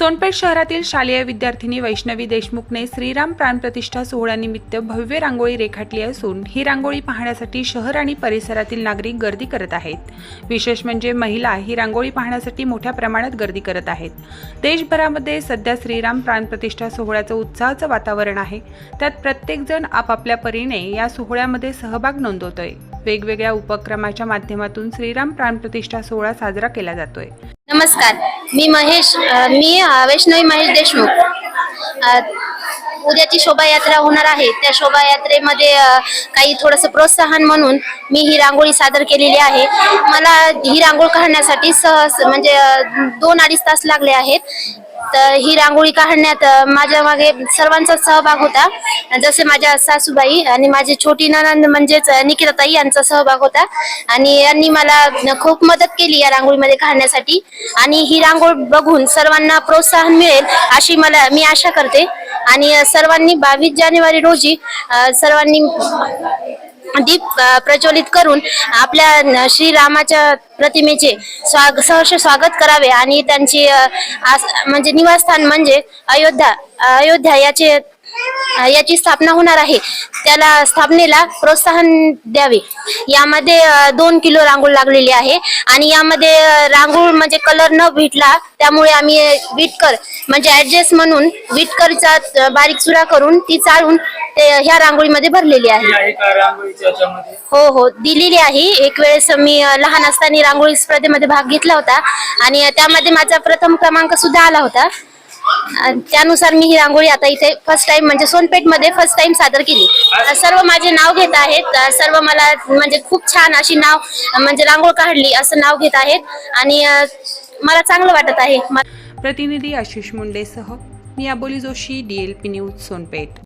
सोनपेठ शहरातील शालेय विद्यार्थिनी वैष्णवी देशमुखने श्रीराम प्राणप्रतिष्ठा सोहळ्यानिमित्त भव्य रांगोळी रेखाटली असून ही रांगोळी पाहण्यासाठी शहर आणि परिसरातील नागरिक गर्दी करत आहेत. विशेष म्हणजे महिला ही रांगोळी पाहण्यासाठी मोठ्या प्रमाणात गर्दी करत आहेत. देशभरामध्ये सध्या श्रीराम प्राणप्रतिष्ठा सोहळ्याचं उत्साहाचं वातावरण आहे. त्यात प्रत्येकजण आपापल्या परीने या सोहळ्यामध्ये सहभाग नोंदवतोय. वेगवेगळ्या उपक्रमाच्या माध्यमातून श्रीराम प्राणप्रतिष्ठा सोहळा साजरा केला जातोय. नमस्कार. मी महेश मी वैष्णवी महेश देशमुख. उद्याची शोभायात्रा होणार आहे. त्या शोभायात्रेमध्ये काही थोडंसं प्रोत्साहन म्हणून मी ही रांगोळी सादर केलेली आहे. मला ही रांगोळी काढण्यासाठी सहज म्हणजे दोन अडीच तास लागले आहेत. तर ही रांगोळी काढण्यात माझ्या मागे सर्वांचा सहभाग होता. जसे माझ्या सासूबाई आणि माझी छोटी ननंद म्हणजेच निकिताताई यांचा सहभाग होता. आणि यांनी मला खूप मदत केली या रांगोळीमध्ये काढण्यासाठी. आणि ही रांगोळ बघून सर्वांना प्रोत्साहन मिळेल अशी मला मी आशा करते. आणि सर्वांनी बावीस जानेवारी रोजी सर्वांनी दीप प्रज्वलित करून आपल्या श्रीरामाच्या प्रतिमेचे स्वाग सहर्ष स्वागत करावे आणि त्यांची आस- म्हणजे निवासस्थान म्हणजे अयोध्या अयोध्या याचे याची स्थापना होणार आहे. त्याला स्थापनेला प्रोत्साहन द्यावे. यामध्ये दोन किलो रांगोळ लागलेली आहे. आणि यामध्ये रांगोळ म्हणजे कलर न भेटला त्यामुळे आम्ही विटकर म्हणजे ऍडजस्ट म्हणून विटकरचा बारीक चुरा करून ती चाळून ते ह्या रांगोळीमध्ये भरलेली आहे. हो हो. दिलेली आहे. एक वेळेस मी लहान असताना रांगोळी स्पर्धेमध्ये भाग घेतला होता. आणि त्यामध्ये माझा प्रथम क्रमांक सुद्धा आला होता. त्यानुसार मी ही रांगोळी आता इथे फर्स्ट टाइम म्हणजे सोनपेठमध्ये फर्स्ट टाइम सादर केली. सर्व माझे नाव घेत आहेत. सर्व मला म्हणजे खूप छान अशी नाव म्हणजे रांगोळ काढली असं नाव घेत आहेत. आणि मला चांगलं वाटत आहे. प्रतिनिधी आशिष मुंडेसह मी अबोली जोशी डीएलपी न्यूज सोनपेठ.